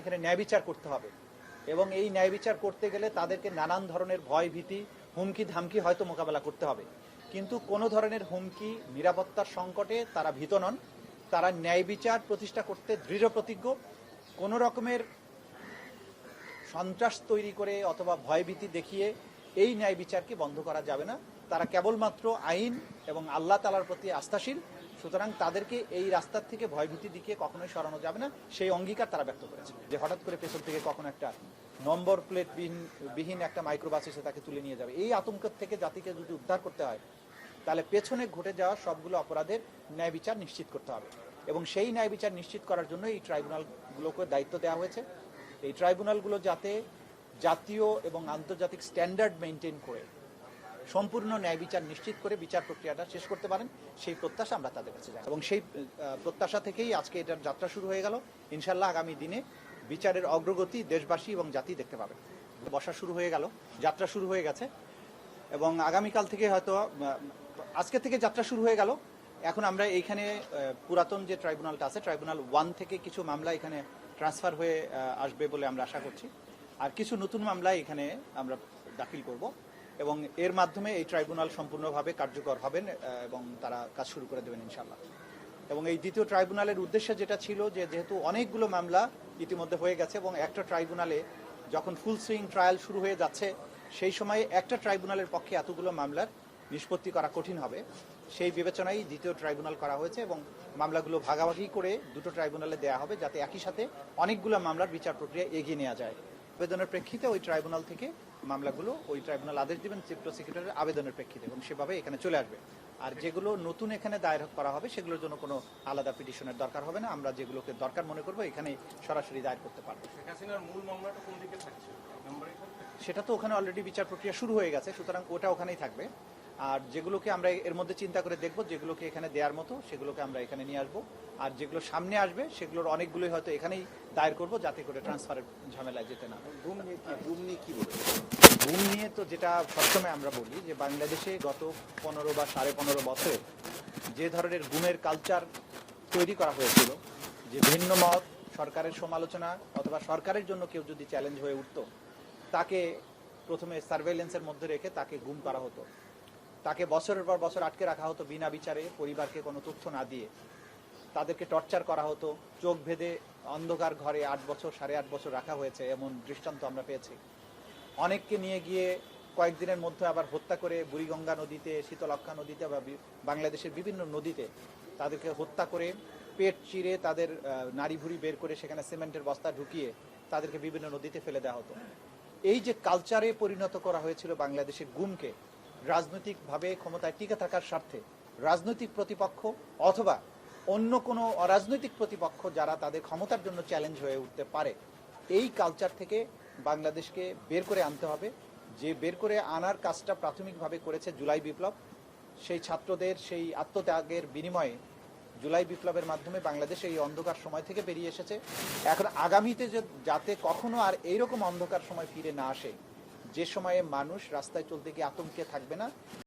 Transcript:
তাদেরকে এখানে ন্যায় বিচার করতে হবে। এবং এই ন্যায় বিচার করতে গেলে তাদেরকে নানান ধরনের ভয়, ভীতি, হুমকি, ধামকি হয়তো মোকাবেলা করতে হবে। কিন্তু কোনো ধরনের হুমকি, নিরাপত্তার সংকটে তারা ভীত নন। তারা ন্যায় বিচার প্রতিষ্ঠা করতে দৃঢ় প্রতিজ্ঞ। কোনো রকমের সন্ত্রাস তৈরি করে অথবা ভয়ভীতি দেখিয়ে এই ন্যায় বিচারকে বন্ধ করা যাবে না। তারা কেবলমাত্র আইন এবং আল্লাহ তালার প্রতি আস্থাশীল। সুতরাং তাদেরকে এই রাস্তার থেকে ভয়ভীতি দিকে কখনোই সরানো যাবে না। সেই অঙ্গীকার তারা ব্যক্ত করেছে। যে হঠাৎ করে পেছন থেকে কখনো একটা নম্বর প্লেট বিহীন বিহীন একটা মাইক্রোবাস এসে তাকে তুলে নিয়ে যাবে। এই আতঙ্ক থেকে জাতিকে যদি উদ্ধার করতে হয়, তাহলে পেছনে ঘটে যাওয়া সবগুলো অপরাধের ন্যায় বিচার নিশ্চিত করতে হবে। এবং সেই ন্যায় বিচার নিশ্চিত করার জন্য এই ট্রাইব্যুনালগুলোকে দায়িত্ব দেওয়া হয়েছে। এই ট্রাইব্যুনালগুলো যাতে জাতীয় এবং আন্তর্জাতিক স্ট্যান্ডার্ড মেনটেন করে সম্পূর্ণ ন্যায় বিচার নিশ্চিত করে বিচার প্রক্রিয়াটা শেষ করতে পারেন। সেই প্রত্যাশা আমরা তাদের কাছে জানাই। এবং সেই প্রত্যাশা থেকেই আজকে এটার যাত্রা শুরু হয়ে গেল। ইনশাল্লাহ আগামী দিনে বিচারের অগ্রগতি দেশবাসী এবং জাতি দেখতে পাবে। বসা শুরু হয়ে গেল, যাত্রা শুরু হয়ে গেছে। এবং আগামীকাল থেকে হয়তো আজকে থেকে যাত্রা শুরু হয়ে গেল। এখন আমরা এইখানে পুরাতন যে ট্রাইব্যুনালটা আছে, ট্রাইব্যুনাল ওয়ান থেকে কিছু মামলা এখানে ট্রান্সফার হয়ে আসবে বলে আমরা আশা করছি। আর কিছু নতুন মামলা এখানে আমরা দাখিল করব। এবং এর মাধ্যমে এই ট্রাইব্যুনাল সম্পূর্ণভাবে কার্যকর হবেন এবং তারা কাজ শুরু করে দেবেন ইনশাল্লাহ এবং এই দ্বিতীয় ট্রাইব্যুনালের উদ্দেশ্য যেটা ছিল যে যেহেতু অনেকগুলো মামলা ইতিমধ্যে হয়ে গেছে এবং একটা ট্রাইব্যুনালে যখন ফুল সুইং ট্রায়াল শুরু হয়ে যাচ্ছে, সেই সময়ে একটা ট্রাইব্যুনালের পক্ষে এতগুলো মামলার নিষ্পত্তি করা কঠিন হবে। সেই বিবেচনায় দ্বিতীয় ট্রাইব্যুনাল করা হয়েছে এবং মামলাগুলো ভাগাভাগি করে দুটো ট্রাইব্যুনালে দেওয়া হবে যাতে একই সাথে অনেকগুলো মামলার বিচার প্রক্রিয়া এগিয়ে নেওয়া যায়। আবেদনের প্রেক্ষিতে ওই ট্রাইব্যুনাল থেকে মামলাগুলো ওই ট্রাইব্যুনাল আদেশ দিবেন চিফ প্রসিকিউটরের আবেদনের প্রেক্ষিতে এবং সেভাবে এখানে চলে আসবে। আর যেগুলো নতুন এখানে দায়ের করা হবে সেগুলোর জন্য কোনো আলাদা পিটিশনের দরকার হবে না। আমরা যেগুলোকে দরকার মনে করব এখানে সরাসরি দায়ের করতে পারব। সেটা তো ওখানে অলরেডি বিচার প্রক্রিয়া শুরু হয়ে গেছে সুতরাং ওটা ওখানেই থাকবে। আর যেগুলোকে আমরা এর মধ্যে চিন্তা করে দেখব যেগুলোকে এখানে দেওয়ার মতো সেগুলোকে আমরা এখানে নিয়ে আসব। আর যেগুলো সামনে আসবে সেগুলোর অনেকগুলোই হয়তো এখানেই দায়ের করব যাতে করে ট্রান্সফারের ঝামেলায় যেতে না। ঘুম নিয়ে কি ঘুম নিয়ে কি বলবেন ঘুম নিয়ে তো যেটা সবসময় আমরা বলি যে বাংলাদেশে গত পনেরো বা সাড়ে পনেরো বছরে যে ধরনের গুমের কালচার তৈরি করা হয়েছিল যে ভিন্ন মত সরকারের সমালোচনা অথবা সরকারের জন্য কেউ যদি চ্যালেঞ্জ হয়ে উঠতো তাকে প্রথমে সার্ভেলেন্সের মধ্যে রেখে তাকে গুম করা হতো। তাকে বছরের পর বছর আটকে রাখা হতো বিনা বিচারে পরিবারকে কোনো তথ্য না দিয়ে। তাদেরকে টর্চার করা হতো, চোখ ভেদে অন্ধকার ঘরে আট বছর, সাড়ে আট বছর রাখা হয়েছে এমন দৃষ্টান্ত আমরা পেয়েছি। অনেককে নিয়ে গিয়ে কয়েকদিনের মধ্যে আবার হত্যা করে বুড়িগঙ্গা নদীতে শীতলক্ষা নদীতে বা বাংলাদেশের বিভিন্ন নদীতে তাদেরকে হত্যা করে পেট চিরে তাদের নাড়ি ভুড়ি বের করে সেখানে সিমেন্টের বস্তা ঢুকিয়ে তাদেরকে বিভিন্ন নদীতে ফেলে দেওয়া হতো। এই যে কালচারে পরিণত করা হয়েছিল বাংলাদেশের গুমকে রাজনৈতিকভাবে ক্ষমতায় টিকে থাকার স্বার্থে রাজনৈতিক প্রতিপক্ষ অথবা অন্য কোনো অরাজনৈতিক প্রতিপক্ষ যারা তাদের ক্ষমতার জন্য চ্যালেঞ্জ হয়ে উঠতে পারে। এই কালচার থেকে বাংলাদেশকে বের করে আনতে হবে। যে বের করে আনার কাজটা প্রাথমিকভাবে করেছে জুলাই বিপ্লব। সেই ছাত্রদের সেই আত্মত্যাগের বিনিময়ে জুলাই বিপ্লবের মাধ্যমে বাংলাদেশ এই অন্ধকার সময় থেকে বেরিয়ে এসেছে। এখন আগামীতে যাতে কখনো আর এইরকম অন্ধকার সময় ফিরে না আসে যে সময়ে মানুষ রাস্তায় চলতে গিয়ে আতঙ্কে থাকবে না